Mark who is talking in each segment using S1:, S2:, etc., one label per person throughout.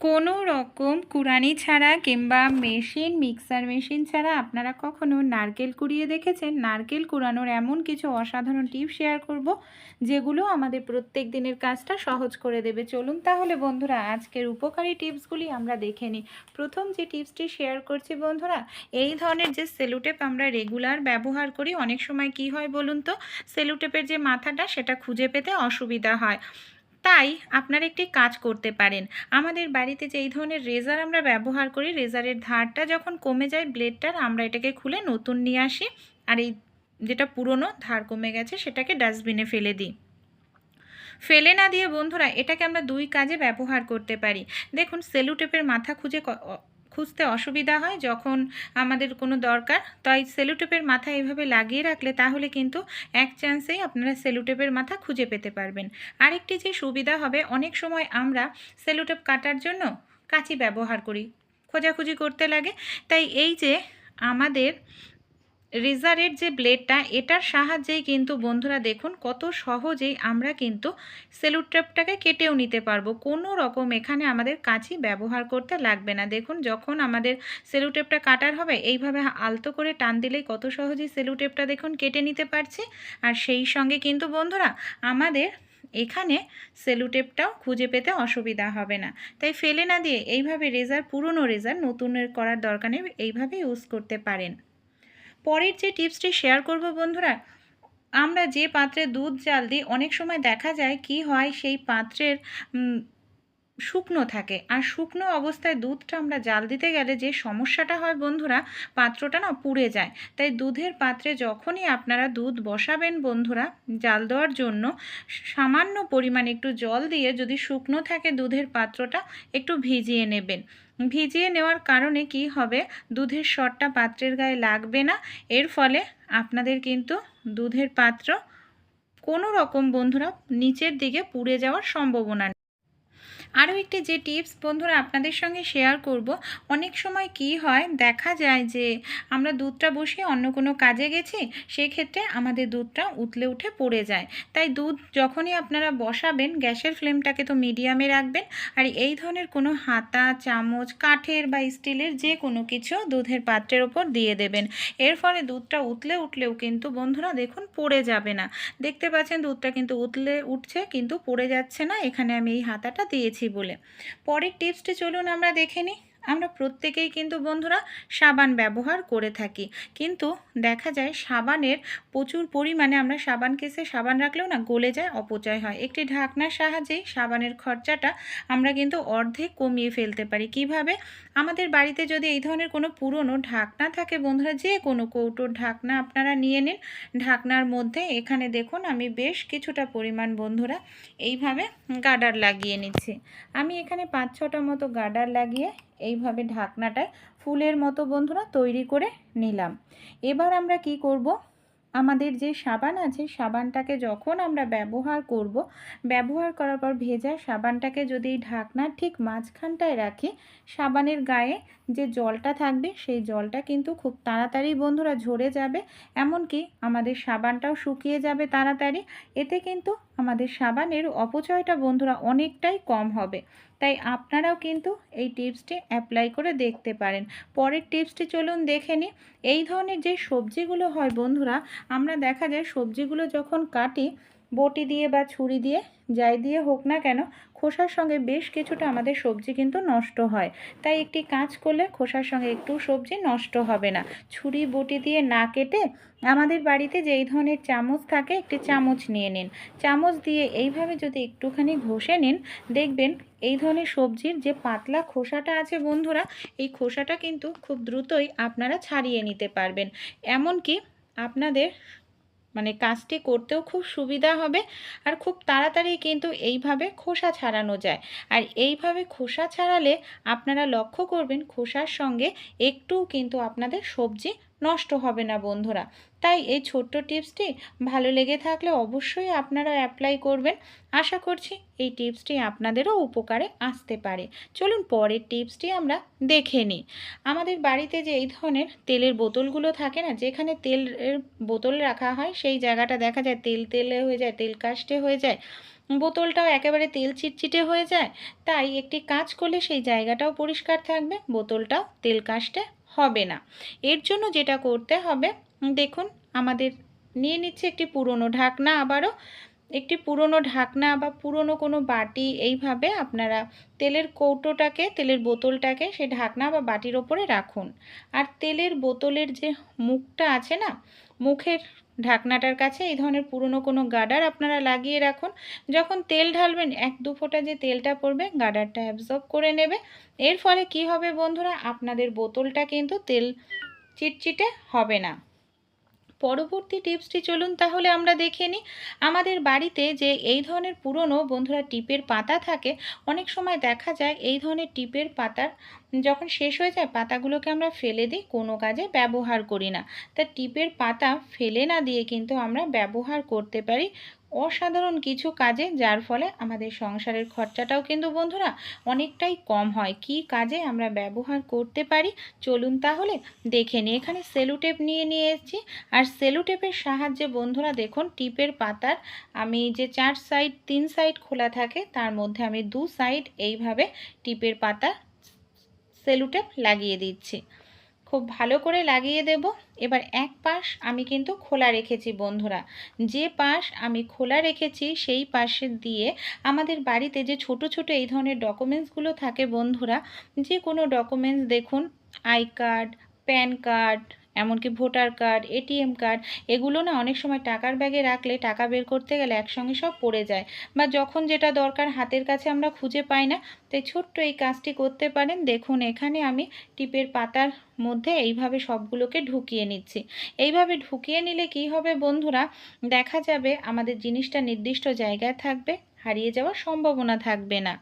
S1: কোনো রকম কুড়ানি ছাড়া কিংবা মেশিন, মিক্সার মেশিন ছাড়া আপনারা কখনো নারকেল কুড়িয়ে দেখেছেন? নারকেল কুড়ানোর এমন কিছু অসাধারণ টিপস শেয়ার করব, যেগুলো আমাদের প্রত্যেক দিনের কাজটা সহজ করে দেবে। চলুন তাহলে বন্ধুরা, আজকের উপকারী টিপসগুলি আমরা দেখে নিই। প্রথম যে টিপসটি শেয়ার করছি বন্ধুরা, এই ধরনের যে সেলুটেপ আমরা রেগুলার ব্যবহার করি, অনেক সময় কি হয় বলুন তো? সেলুটেপের যে মাথাটা, সেটা খুঁজে পেতে অসুবিধা হয়। তাই আপনারা একটি কাজ করতে পারেন। আমাদের বাড়িতে যে এই ধরনের রেজার আমরা ব্যবহার করি, রেজারের ধারটা যখন কমে যায় ব্লেডটার, আমরা এটাকে খুলে নতুন নিয়ে আসি। আর এই যেটা পুরনো ধার কমে গেছে, সেটাকে ডাস্টবিনে ফেলে দিই। ফেলে না দিয়ে বন্ধুরা, এটাকে আমরা দুই কাজে ব্যবহার করতে পারি। দেখুন, সেলুটেপের মাথা খুঁজে খুঁজতে অসুবিধা হয় যখন আমাদের কোনো দরকার। তাই সেলুটেপের মাথা এভাবে লাগিয়ে রাখলে তাহলে কিন্তু এক চান্সেই আপনারা সেলুটেপের মাথা খুঁজে পেতে পারবেন। আরেকটি যে সুবিধা হবে, অনেক সময় আমরা সেলুটেপ কাটার জন্য কাঁচি ব্যবহার করি। খোঁজাখুঁজি করতে লাগে। তাই এই যে আমাদের রেজারের যে ব্লেডটা, এটার সাহায্যেই কিন্তু বন্ধুরা দেখুন কত সহজেই আমরা কিন্তু সেলুটেপটাকে কেটেও নিতে পারব। কোনো রকম এখানে আমাদের কাঁচি ব্যবহার করতে লাগবে না। দেখুন যখন আমাদের সেলুটেপটা কাটার হবে, এইভাবে আলতো করে টান দিলেই কত সহজেই সেলুটেপটা দেখুন কেটে নিতে পারছি। আর সেই সঙ্গে কিন্তু বন্ধুরা আমাদের এখানে সেলুটেপটাও খুঁজে পেতে অসুবিধা হবে না। তাই ফেলে না দিয়ে এইভাবে রেজার, পুরনো রেজার নতুনের করার দরকার নেই, এইভাবে ইউজ করতে পারেন। পরের যে টিপসটি শেয়ার করব বন্ধুরা, আমরা যে পাত্রে দুধ, জাল দিই অনেক সময় দেখা যায় কি হয়, সেই পাত্রের শুকনো থাকে। আর শুকনো অবস্থায় দুধটা আমরা জাল দিতে গেলে যে সমস্যাটা হয় বন্ধুরা, পাত্রটা না পুড়ে যায়। তাই দুধের পাত্রে যখনই আপনারা দুধ বসাবেন বন্ধুরা, জাল দেওয়ার জন্য সামান্য পরিমাণ একটু জল দিয়ে যদি শুকনো থাকে দুধের পাত্রটা, একটু ভিজিয়ে নেবেন। ভিজিয়ে নেওয়ার কারণে কি হবে? দুধের শটটা পাত্রের গায়ে লাগবে না। এর ফলে আপনাদের কিন্তু দুধের পাত্র কোনো রকম বন্ধুরা নিচের দিকে পুড়ে যাওয়ার সম্ভাবনা আরও একটি যে টিপস বন্ধুরা আপনাদের সঙ্গে শেয়ার করব, অনেক সময় কি হয়, দেখা যায় যে আমরা দুধটা বসিয়ে অন্য কোনো কাজে গেছি, সেক্ষেত্রে আমাদের দুধটা উতলে উঠে পড়ে যায়। তাই দুধ যখনই আপনারা বসাবেন, গ্যাসের ফ্লেমটাকে তো মিডিয়ামে রাখবেন, আর এই ধরনের কোনো হাতা, চামচ, কাঠের বা স্টিলের যে কোনো কিছু দুধের পাত্রের ওপর দিয়ে দেবেন। এর ফলে দুধটা উতলে উঠলেও কিন্তু বন্ধুরা দেখুন পড়ে যাবে না। দেখতে পাচ্ছেন দুধটা কিন্তু উতলে উঠছে, কিন্তু পড়ে যাচ্ছে না। এখানে আমি এই হাতাটা দিয়েছি। বলে। পরের টিপসটি চলুন আমরা দেখে নিই। আমরা প্রত্যেকেই কিন্তু বন্ধুরা সাবান ব্যবহার করে থাকি। কিন্তু দেখা যায় সাবানের প্রচুর পরিমাণে আমরা সাবান কেসে সাবান রাখলেও না গলে যায়, অপচয় হয়। একটি ঢাকনার সাহায্যেই সাবানের খরচাটা আমরা কিন্তু অর্ধেক কমিয়ে ফেলতে পারি। কীভাবে? আমাদের বাড়িতে যদি এই ধরনের কোনো পুরনো ঢাকনা থাকে বন্ধুরা, যে কোনো কৌটোর ঢাকনা আপনারা নিয়ে নিন। ঢাকনার মধ্যে এখানে দেখুন আমি বেশ কিছুটা পরিমাণ বন্ধুরা এইভাবে গার্ডার লাগিয়ে নিচ্ছি। আমি এখানে পাঁচ ছটা মতো গার্ডার লাগিয়ে এইভাবে ঢাকনাটায় ফুলের মতো বন্ধুরা তৈরি করে নিলাম। এবার আমরা কি করব? আমাদের যে সাবান আছে, সাবানটাকে যখন আমরা ব্যবহার করব, ব্যবহার করার পর ভেজা সাবানটাকে যদি ঢাকনার ঠিক মাঝখানটায় রাখি, সাবানের গায়ে যে জলটা থাকবে, সেই জলটা কিন্তু খুব তাড়াতাড়ি বন্ধুরা ঝরে যাবে। এমনকি আমাদের সাবানটাও শুকিয়ে যাবে তাড়াতাড়ি। এতে কিন্তু আমাদের সাবানের অপচয়টা বন্ধুরা অনেকটাই কম হবে। তাই আপনারাও কিন্তু এই টিপসটি অ্যাপ্লাই করে দেখতে পারেন। পরের টিপসটি চলুন দেখে নিই। এই ধরনের যে সবজিগুলো হয় বন্ধুরা, আমরা দেখা যায় সবজিগুলো যখন কাটি বটি দিয়ে বা ছুরি দিয়ে, যাই দিয়ে হোক না কেন, খোসার সঙ্গে বেশ কিছুটা আমাদের সবজি কিন্তু নষ্ট হয়। তাই একটি কাজ করলে খোসার সঙ্গে একটু সবজি নষ্ট হবে না। ছুরি, বটি দিয়ে না কেটে আমাদের বাড়িতে যেই ধরনের চামচ থাকে, একটি চামচ নিয়ে নিন। চামচ দিয়ে এইভাবে যদি একটুখানি ঘষে নিন, দেখবেন এই ধরনের সবজির যে পাতলা খোসাটা আছে বন্ধুরা, এই খোসাটা কিন্তু খুব দ্রুতই আপনারা ছাড়িয়ে নিতে পারবেন। এমনকি আপনাদের মানে কাজটি করতেও খুব সুবিধা হবে আর খুব তাড়াতাড়ি কিন্তু এইভাবে খোসা ছাড়ানো যায়। আর এইভাবে খোসা ছাড়ালে আপনারা লক্ষ্য করবেন খোসার সঙ্গে একটু কিন্তু আপনাদের সবজি নষ্ট হবে না বন্ধুরা। তাই এই ছোট্ট টিপসটি ভালো লেগে থাকলে অবশ্যই আপনারা অ্যাপ্লাই করবেন। আশা করছি এই টিপসটি আপনাদেরও উপকারে আসতে পারে। চলুন পরের টিপসটি আমরা দেখে নিই। আমাদের বাড়িতে যে এই ধরনের তেলের বোতলগুলো থাকে না, যেখানে তেলের বোতল রাখা হয়, সেই জায়গাটা দেখা যায় তেল তেলে হয়ে যায়, তেল কাস্টে হয়ে যায়। বোতলটাও একেবারে তেল চিটচিটে হয়ে যায়। তাই একটি কাজ করলে সেই জায়গাটাও পরিষ্কার থাকবে, বোতলটাও তেল কাস্টে হবে না। এর জন্য যেটা করতে হবে, দেখুন, আমাদের নিয়ে নিচ্ছে একটি পুরনো ঢাকনা আবারও। একটি পুরনো ঢাকনা বা পুরনো কোনো বাটি এইভাবে আপনারা তেলের কৌটোটাকে, তেলের বোতলটাকে সেই ঢাকনা বা বাটির ওপরে রাখুন। আর তেলের বোতলের যে মুখটা আছে না, মুখের ঢাকনাটার কাছে এই ধরনের পুরনো কোনো গাডার আপনারা লাগিয়ে রাখুন। যখন তেল ঢালবেন, এক দু ফোঁটা যে তেলটা পড়বে, গাডারটা অ্যাবজর্ব করে নেবে। এর ফলে কি হবে বন্ধুরা? আপনাদের বোতলটা কিন্তু তেল চিটচিটে হবে না। পরবর্তী টিপসটি চলুন তাহলে আমরা দেখে নিই। আমাদের বাড়িতে যে এই ধরনের পুরনো বন্ধুরা টিপের পাতা থাকে, অনেক সময় দেখা যায় এই ধরনের টিপের পাতার যখন শেষ হয়ে যায়, পাতাগুলোকে আমরা ফেলে দিই, কোনো কাজে ব্যবহার করি না। তা টিপের পাতা ফেলে না দিয়ে কিন্তু আমরা ব্যবহার করতে পারি অসাধারণ কিছু কাজে, যার ফলে আমাদের সংসারের খরচাটাও কিন্তু বন্ধুরা অনেকটাই কম হয়। কি কাজে আমরা ব্যবহার করতে পারি? চলুন তাহলে দেখে নিই। এখানে সেলুটেপ নিয়ে নিয়ে এসেছি। আর সেলুটেপের সাহায্যে বন্ধুরা দেখুন, টিপের পাতার আমি যে চার সাইড তিন সাইড খোলা থাকে, তার মধ্যে আমি দু সাইড এইভাবে টিপের পাতা সেলুটেপ লাগিয়ে দিচ্ছি। খুব ভালো করে লাগিয়ে দেব। এবার এক পাশ আমি কিন্তু খোলা রেখেছি বন্ধুরা। যে পাশ আমি খোলা রেখেছি সেই পাশে দিয়ে আমাদের বাড়িতে যে ছোট ছোট এই ধরনের ডকুমেন্টসগুলো থাকে বন্ধুরা, যে কোনো ডকুমেন্টস দেখুন আই কার্ড প্যান কার্ড এমনকি ভোটার কার্ড এটিএম কার্ড, এগুলো না অনেক সময় টাকার ব্যাগে রাখলে টাকা বের করতে গেলে একসঙ্গে সব পড়ে যায় বা যখন যেটা দরকার হাতের কাছে আমরা খুঁজে পাই না। তাই ছোট্ট এই কাজটি করতে পারেন। দেখুন, এখানে আমি টিপের পাতার মধ্যে এইভাবে সবগুলোকে ঢুকিয়ে নিচ্ছি। এইভাবে ঢুকিয়ে নিলে কি হবে বন্ধুরা? দেখা যাবে আমাদের জিনিসটা নির্দিষ্ট জায়গায় থাকবে, হারিয়ে যাওয়ার সম্ভাবনা থাকবে না।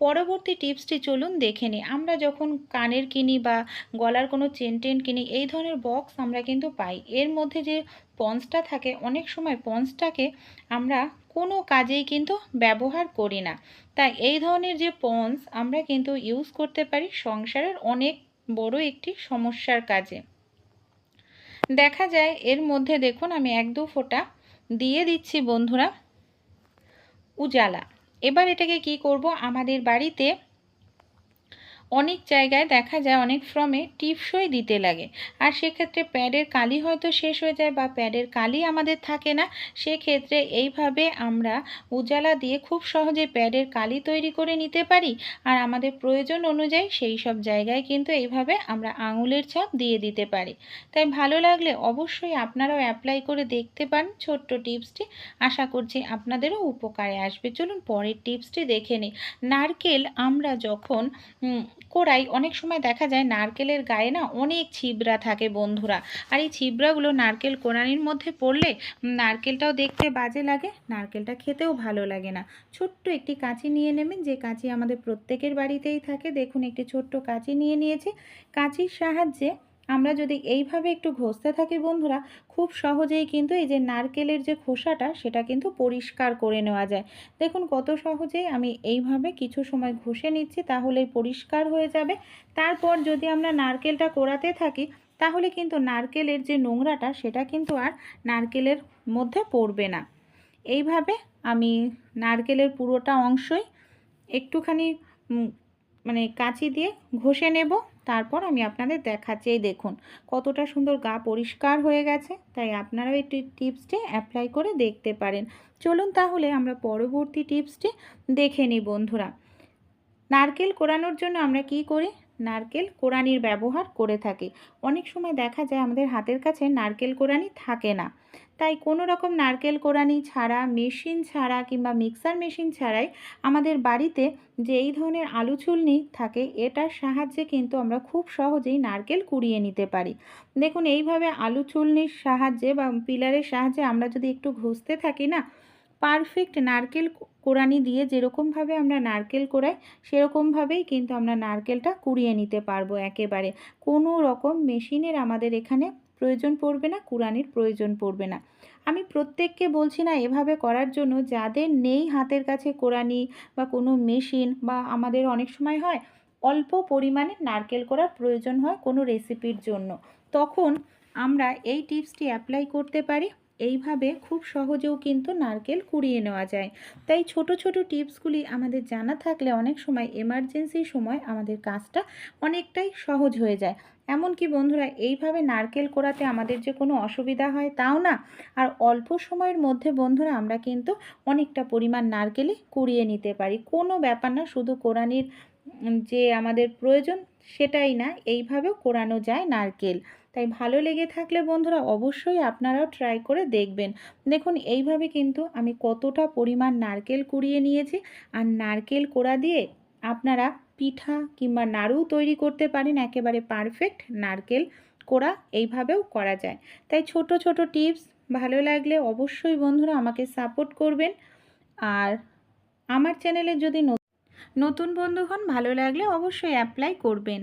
S1: পরবর্তী টিপসটি চলুন দেখে নিই। আমরা যখন কানের কিনি বা গলার কোনো চেন টেন কিনি, এই ধরনের বক্স আমরা কিন্তু পাই। এর মধ্যে যে পন্সটা থাকে, অনেক সময় পন্সটাকে আমরা কোনো কাজেই কিন্তু ব্যবহার করি না। তাই এই ধরনের যে পন্স আমরা কিন্তু ইউজ করতে পারি সংসারের অনেক বড় একটি সমস্যার কাজে। দেখা যায়, এর মধ্যে দেখুন, আমি এক দু ফোঁটা দিয়ে দিচ্ছি বন্ধুরা। উজালা। এবার এটাকে কি করব? আমাদের বাড়িতে অনেক জায়গায় দেখা যায়, অনেক ফর্মে টিপসই দিতে লাগে। আর সেক্ষেত্রে প্যাডের কালি হয়তো শেষ হয়ে যায় বা প্যাডের কালি আমাদের থাকে না, সেক্ষেত্রে এইভাবে আমরা উজালা দিয়ে খুব সহজে প্যাডের কালি তৈরি করে নিতে পারি। আর আমাদের প্রয়োজন অনুযায়ী সেই সব জায়গায় কিন্তু এইভাবে আমরা আঙুলের ছাপ দিয়ে দিতে পারি। তাই ভালো লাগলে অবশ্যই আপনারাও অ্যাপ্লাই করে দেখতে পান ছোট্ট টিপসটি। আশা করছি আপনাদেরও উপকারে আসবে। চলুন পরের টিপসটি দেখে নিই। নারকেল আমরা যখন কোড়াই অনেক সময় দেখা যায় নারকেলের গায়ে না অনেক ছিবড়া থাকে বন্ধুরা। আর এই ছিবড়াগুলো নারকেল কোড়ানির মধ্যে পড়লে নারকেলটাও দেখতে বাজে লাগে, নারকেলটা খেতেও ভালো লাগে না। ছোট্ট একটি কাঁচি নিয়ে নেবেন, যে কাঁচি আমাদের প্রত্যেকের বাড়িতেই থাকে। দেখুন, একটি ছোট্ট কাঁচি নিয়ে নিয়েছি। কাঁচির সাহায্যে আমরা যদি এইভাবে একটু ঘষতে থাকি বন্ধুরা, খুব সহজেই কিন্তু এই যে নারকেলের যে খোসাটা, সেটা কিন্তু পরিষ্কার করে নেওয়া যায়। দেখুন কত সহজেই আমি এইভাবে কিছু সময় ঘষে নিচ্ছি, তাহলেই পরিষ্কার হয়ে যাবে। তারপর যদি আমরা নারকেলটা কোড়াতে থাকি, তাহলে কিন্তু নারকেলের যে নোংরাটা, সেটা কিন্তু আর নারকেলের মধ্যে পড়বে না। এইভাবে আমি নারকেলের পুরোটা অংশই একটুখানি মানে কাঁচি দিয়ে ঘষে নেব। তারপর আমি আপনাদের দেখাচ্ছি, এই দেখুন, কতটা সুন্দর গা পরিষ্কার হয়ে গেছে। তাই আপনারাও এই টিপসটি অ্যাপ্লাই করে দেখতে পারেন। চলুন তাহলে আমরা পরবর্তী টিপসটি দেখে নিই, বন্ধুরা। নারকেল কোরানোর জন্য আমরা কি করি? নারকেল কোরানির ব্যবহার করে থাকি। অনেক সময় দেখা যায় আমাদের হাতের কাছে নারকেল কোরানি থাকে না। তাই কোনো রকম নারকেল কোরানি ছাড়া, মেশিন ছাড়া কিংবা মিক্সার মেশিন ছাড়াই আমাদের বাড়িতে যে এই ধরনের আলু চুলনি থাকে, এটার সাহায্যে কিন্তু আমরা খুব সহজেই নারকেল কুড়িয়ে নিতে পারি। দেখুন, এইভাবে আলু চুলনির সাহায্যে বা পিলারের সাহায্যে আমরা যদি একটু ঘষতে থাকি না, পারফেক্ট নারকেল কোরানি দিয়ে যেরকমভাবে আমরা নারকেল কোড়াই সেরকমভাবেই কিন্তু আমরা নারকেলটা কুড়িয়ে নিতে পারব একেবারে। কোনো রকম মেশিনের আমাদের এখানে প্রয়োজন পড়বে না, কোরআনের প্রয়োজন পড়বে না। আমি প্রত্যেককে বলছি না এভাবে করার জন্য যাদের নেই হাতের কাছে কোরআনি বা কোনো মেশিন বা আমাদের অনেক সময় হয়, অল্প পরিমাণে নারকেল করার প্রয়োজন হয় কোনো রেসিপির জন্য। তখন আমরা এই টিপসটি অ্যাপ্লাই করতে পারি। এইভাবে খুব সহজেও কিন্তু নারকেল কুড়িয়ে নেওয়া যায়। তাই ছোট ছোট টিপসগুলি আমাদের জানা থাকলে অনেক সময় এমার্জেন্সি সময় আমাদের কাজটা অনেকটাই সহজ হয়ে যায়। এমনকি বন্ধুরা, এইভাবে নারকেল কোড়াতে আমাদের যে কোনো অসুবিধা হয় তাও না। আর অল্প সময়ের মধ্যে বন্ধুরা, আমরা কিন্তু অনেকটা পরিমাণ নারকেলই কুড়িয়ে নিতে পারি। কোনো ব্যাপার না, শুধু কোরআনির যে আমাদের প্রয়োজন সেটাই না, এইভাবেও কোরানো যায় নারকেল। তাই ভালো লেগে থাকলে বন্ধুরা অবশ্যই আপনারাও ট্রাই করে দেখবেন। দেখুন, এইভাবে কিন্তু আমি কতটা পরিমাণ নারকেল কুড়িয়ে নিয়েছি। আর নারকেল কোড়া দিয়ে আপনারা পিঠা কিংবা নাড়ু তৈরি করতে পারেন, একেবারে পারফেক্ট নারকেল কোড়া এইভাবেও করা যায়। তাই ছোট ছোট টিপস ভালো লাগলে অবশ্যই বন্ধুরা আমাকে সাপোর্ট করবেন। আর আমার চ্যানেলে যদি নতুন বন্ধু হন, ভালো লাগলে অবশ্যই অ্যাপ্লাই করবেন।